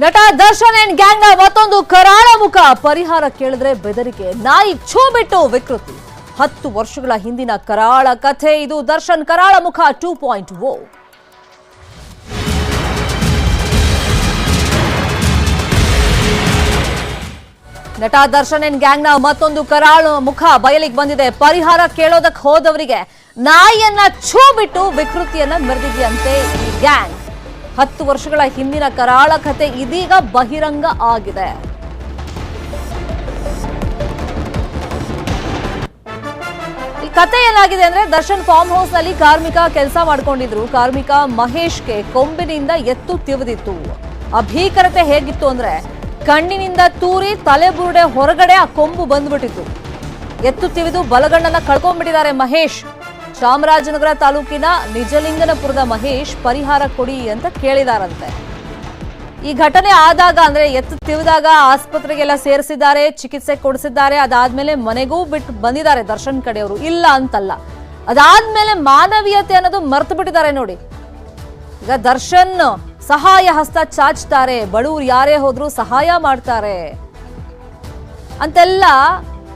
ನಟ ದರ್ಶನ್ ಅಂಡ್ ಗ್ಯಾಂಗ್ನ ಮತ್ತೊಂದು ಕರಾಳ ಮುಖ. ಪರಿಹಾರ ಕೇಳಿದ್ರೆ ಬೆದರಿಕೆ. ನಾಯಿ ಛೋ ಬಿಟ್ಟು ವಿಕೃತಿ. ಹತ್ತು ವರ್ಷಗಳ ಹಿಂದಿನ ಕರಾಳ ಕಥೆ. ಇದು ದರ್ಶನ್ ಕರಾಳ ಮುಖ ಟೂ ಪಾಯಿಂಟ್ ಓ. ನಟ ದರ್ಶನ್ ಅಂಡ್ ಗ್ಯಾಂಗ್ನ ಮತ್ತೊಂದು ಕರಾಳ ಮುಖ ಬಯಲಿಗೆ ಬಂದಿದೆ. ಪರಿಹಾರ ಕೇಳೋದಕ್ಕೆ ಹೋದವರಿಗೆ ನಾಯಿಯನ್ನ ಛೂ ಬಿಟ್ಟು ವಿಕೃತಿಯನ್ನ ಮೆರೆದಿದೆಯಂತೆ ಗ್ಯಾಂಗ್. ಹತ್ತು ವರ್ಷಗಳ ಹಿಂದಿನ ಕರಾಳ ಕಥೆ ಇದೀಗ ಬಹಿರಂಗ ಆಗಿದೆ. ಈ ಕತೆ ಏನಾಗಿದೆ ಅಂದ್ರೆ ದರ್ಶನ್ ಫಾರ್ಮ್ ಹೌಸ್ನಲ್ಲಿ ಕಾರ್ಮಿಕ ಕೆಲಸ ಮಾಡ್ಕೊಂಡಿದ್ರು. ಕಾರ್ಮಿಕ ಮಹೇಶ್ಗೆ ಕೊಂಬಿನಿಂದ ಎತ್ತು ತಿವಿದಿತ್ತು. ಆ ಭೀಕರತೆ ಹೇಗಿತ್ತು ಅಂದ್ರೆ ಕಣ್ಣಿನಿಂದ ತೂರಿ ತಲೆ ಬುರುಡೆ ಹೊರಗಡೆ ಆ ಕೊಂಬು ಬಂದ್ಬಿಟ್ಟಿತ್ತು. ಎತ್ತು ತಿವಿದು ಬಲಗಣ್ಣನ್ನ ಕಳ್ಕೊಂಡ್ಬಿಟ್ಟಿದ್ದಾರೆ ಮಹೇಶ್. ಚಾಮರಾಜನಗರ ತಾಲೂಕಿನ ನಿಜಲಿಂಗನಪುರದ ಮಹೇಶ್ ಪರಿಹಾರ ಕೊಡಿ ಅಂತ ಕೇಳಿದಾರಂತೆ. ಈ ಘಟನೆ ಆದಾಗ ಅಂದ್ರೆ ಎತ್ತು ತಿವಿದಾಗ ಆಸ್ಪತ್ರೆಗೆಲ್ಲ ಸೇರಿಸಿದ್ದಾರೆ, ಚಿಕಿತ್ಸೆ ಕೊಡಿಸಿದ್ದಾರೆ, ಅದಾದ್ಮೇಲೆ ಮನೆಗೂ ಬಿಟ್ಟು ಬಂದಿದ್ದಾರೆ ದರ್ಶನ್ ಕಡೆಯವರು. ಇಲ್ಲ ಅಂತಲ್ಲ. ಅದಾದ್ಮೇಲೆ ಮಾನವೀಯತೆ ಅನ್ನೋದು ಮರ್ತು ಬಿಟ್ಟಿದ್ದಾರೆ ನೋಡಿ. ಈಗ ದರ್ಶನ್ ಸಹಾಯ ಹಸ್ತ ಚಾಚ್ತಾರೆ, ಬಡವ್ರು ಯಾರೇ ಹೋದ್ರು ಸಹಾಯ ಮಾಡ್ತಾರೆ ಅಂತೆಲ್ಲ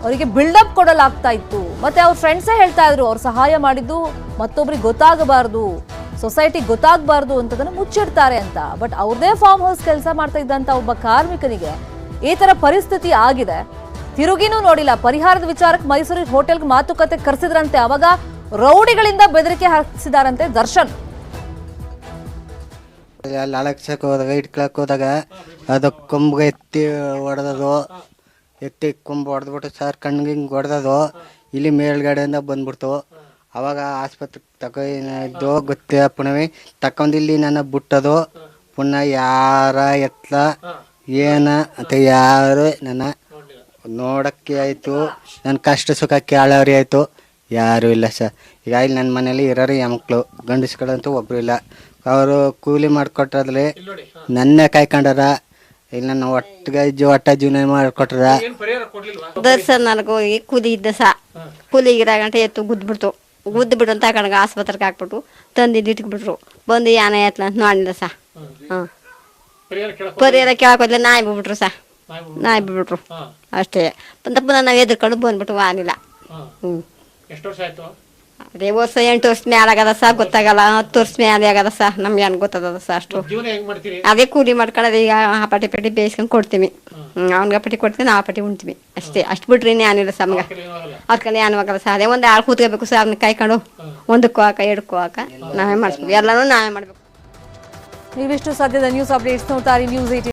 ಅವರಿಗೆ ಬಿಲ್ಡಪ್ ಕೊಡಲಾಗ್ತಾ ಇತ್ತು. ಮತ್ತೆ ಅವ್ರ ಫ್ರೆಂಡ್ಸೇ ಹೇಳ್ತಾ ಇದ್ರು, ಅವ್ರು ಸಹಾಯ ಮಾಡಿದ್ದು ಮತ್ತೊಬ್ರಿಗೆ ಗೊತ್ತಾಗಬಾರ್ದು ಸೊಸೈಟಿ ಗೊತ್ತಾಗಬಾರ್ದು ಅಂತದನ್ನು ಮುಚ್ಚಿಡ್ತಾರೆ ಅಂತ. ಬಟ್ ಅವ್ರದೇ ಫಾರ್ಮ್ ಹೌಸ್ ಕೆಲಸ ಮಾಡ್ತಾ ಇದ್ದಂತ ಒಬ್ಬ ಕಾರ್ಮಿಕನಿಗೆ ಈ ತರ ಪರಿಸ್ಥಿತಿ ಆಗಿದೆ. ತಿರುಗಿನೂ ನೋಡಿಲ್ಲ, ಪರಿಹಾರದ ವಿಚಾರಕ್ಕೆ ಮೈಸೂರಿಗೆ ಹೋಟೆಲ್ಗೆ ಮಾತುಕತೆ ಕರೆಸಿದ್ರಂತೆ, ಅವಾಗ ರೌಡಿಗಳಿಂದ ಬೆದರಿಕೆ ಹಾಕಿಸಿದಾರಂತೆ ದರ್ಶನ್. ಅಲ್ಲಿ ಅಳಕ್ಸಕ್ಕೆ ಹೋದಾಗ ಇಟ್ಕೊಳಕ್ ಹೋದಾಗ, ಅದು ಕೊಂಬ್ಗೆ ಎತ್ತಿ ಹೊಡೆದದು. ಎತ್ತಿ ಕೊಂಬು ಹೊಡೆದ್ಬಿಟ್ಟು ಸರ್ ಕಣ್ಣಿಗೆ ಹಿಂಗೆ ಹೊಡೆದದು ಇಲ್ಲಿ ಮೇಲ್ಗಡೆಯಿಂದ ಬಂದ್ಬಿಡ್ತು. ಅವಾಗ ಆಸ್ಪತ್ರೆಗೆ ತಗೊಂಡು ಗೊತ್ತೇ ಪುನಃ ತಕೊಂಡು ಇಲ್ಲಿ ನನ್ನ ಬಿಟ್ಟದು ಪುನಃ ಯಾರ ಎತ್ತ ಏನ ಅಂತ ಯಾರು ನನ್ನ ನೋಡಕ್ಕೆ ಆಯಿತು. ನನ್ನ ಕಷ್ಟ ಸುಖ ಕೇಳೋರಿ ಆಯಿತು. ಯಾರೂ ಇಲ್ಲ ಸರ್. ಈಗ ಇಲ್ಲಿ ನನ್ನ ಮನೇಲಿ ಇರೋರು ಹೆಮ್ಮಕ್ಳು ಗಂಡಸ್ಗಳಂತೂ ಒಬ್ಬರು ಇಲ್ಲ. ಅವರು ಕೂಲಿ ಮಾಡಿಕೊಟ್ರದ್ಲಿ ನನ್ನೇ ಕಾಯ್ಕೊಂಡಾರ ಇಲ್ಲಿ ನಾವು ಒಟ್ಟಿಗೆ ಜೀವ ಒಟ್ಟ ಜೀವನ ಮಾಡಿಕೊಟ್ರ ಸರ್ ನನಗೆ ಹೋಗಿ ಕೂಲಿ ಇದ್ದ ಸಾ. ಕೂಲಿ ಗಂಟೆ ಎತ್ತು ಗುದ್ಬಿಡ್ತು. ಗುದ್ದು ಬಿಡು ಅಂತ ಕಣಗ ಆಸ್ಪತ್ರೆಗೆ ಹಾಕ್ಬಿಟ್ಟು ತಂದು ಇಟ್ಬಿಟ್ರು. ಬಂದು ಯಾನ ಎತ್ಲ ಅಂತ ನೋಡಿಲ್ಲ ಸಾ. ಹಾಂ. ಪರಿಹಾರ ಕೇಳಕೋದ್ಲೆ ನಾಯಿ ಬಿಟ್ಬಿಟ್ರು ಸಾ. ನಾಯಿ ಬಿಟ್ಬಿಟ್ರು? ಅಷ್ಟೇ. ಪುನಃ ನಾವು ಎದ್ರುಕೊಂಡು ಬಂದ್ಬಿಟ್ಟು ವಾನಿಲ್ಲ ಹ್ಞೂ ಎಷ್ಟು ವರ್ಷ ಆಯ್ತು? ಅದೇ ವರ್ಷ ಎಂಟು ವರ್ಷ ಮೇಲೆ ಆಗದ ಸಾ ಗೊತ್ತಾಗಲ್ಲ. ಹತ್ತು ವರ್ಷ ಮೇಲೆ ಆಗದ ಸಹ ನಮ್ಗೆ ಏನು ಗೊತ್ತದ ಸಹ ಅಷ್ಟು. ಜೀವನ ಹೆಂಗ್ ಮಾಡ್ತೀರಿ? ಅದೇ ಕೂಲಿ ಮಾಡ್ಕೊಳ್ಳೋದು ಈಗ ಆ ಪಟ್ಟಿ ಪಟ್ಟಿ ಬೇಯಿಸ್ಕೊಂಡು ಕೊಡ್ತೀವಿ. ಅವ್ನಿಗೆ ಪಟ್ಟಿ ಕೊಡ್ತೀವಿ ಆ ಪಟ್ಟಿ ಉಣ್ತೀವಿ. ಅಷ್ಟೇ ಅಷ್ಟು ಬಿಟ್ರಿ ಏನಿಲ್ಲ ಸಹ ನಮ್ಗೆ. ಅದಕ್ಕೆ ಏನು ಆಗಲ್ಲ. ಸಹ ಅದೇ ಒಂದು ಆಳು ಕೂತ್ಕೋಬೇಕು ಸರ್ ಅವ್ನ ಕಾಯ್ಕೊಂಡು ಒಂದಕ್ಕೂ ಹಾಕ ಎರಡಕ್ಕೂ ಹಾಕ ನಾವೇ ಮಾಡಿಸ್ಬೇಕು ಎಲ್ಲನೂ ನಾವೇ ಮಾಡಬೇಕು. ನೀವಿಷ್ಟು ಸದ್ಯದ ನ್ಯೂಸ್ ಅಪ್ಡೇಟ್ಸ್ ನೋಡ್ತಾರೆ ನ್ಯೂಸ್ ಏಟಿ